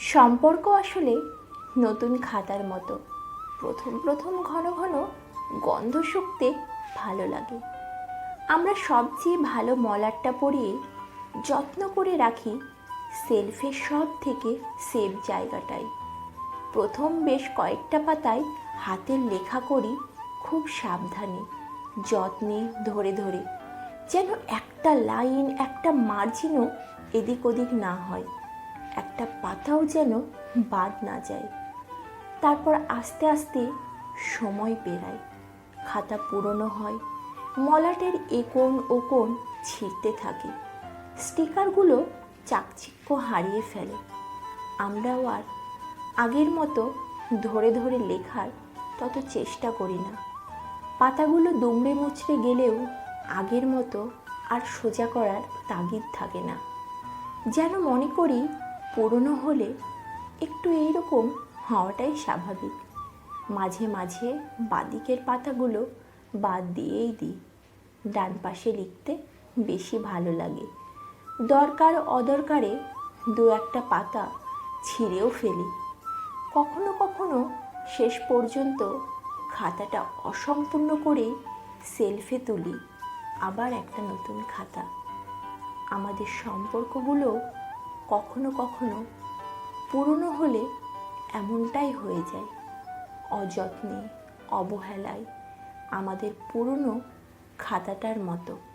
সম্পর্ক আসলে নতুন খাতার মতো। প্রথম প্রথম ঘন ঘন গন্ধ শুকতে ভালো লাগে। আমরা সবচেয়ে ভালো মলারটা পরিয়ে যত্ন করে রাখি সেলফের সব থেকে সেফ জায়গাটায়। প্রথম বেশ কয়েকটা পাতায় হাতের লেখা করি খুব সাবধানে, যত্নে, ধরে ধরে, যেন একটা লাইন, একটা মার্জিনও এদিক ওদিক না হয়। একটা পাতাও যেন বাদ না যায়। তারপর আস্তে আস্তে সময় পেরায়। খাতা পুরনো হয়, মলাটের একোণ ওকোণ ছিঁড়তে থাকে। স্টিকারগুলো চাকচিক্য হারিয়ে ফেলে। আমরাও আর আগের মতো ধরে ধরে লেখার তত চেষ্টা করি না। পাতাগুলো দুমড়ে মুচড়ে গেলেও আগের মতো আর সোজা করার তাগিদ থাকে না। যেন মনে করি পুরনো হলে একটু এইরকম হওয়াটাই স্বাভাবিক। মাঝে মাঝে বাদিকের পাতাগুলো বাদ দিয়েই দিই। ডান পাশে লিখতে বেশি ভালো লাগে। দরকার অদরকারে দু একটা পাতা ছিঁড়েও ফেলি। কখনো কখনো শেষ পর্যন্ত খাতাটা অসম্পূর্ণ করেই সেলফে তুলি। আবার একটা নতুন খাতা। আমাদের সম্পর্কগুলো কখনো কখনো পুরনো হলে এমনটাই হয়ে যায়। অযত্নে অবহেলায় আমাদের পুরনো খাতাটার মতো।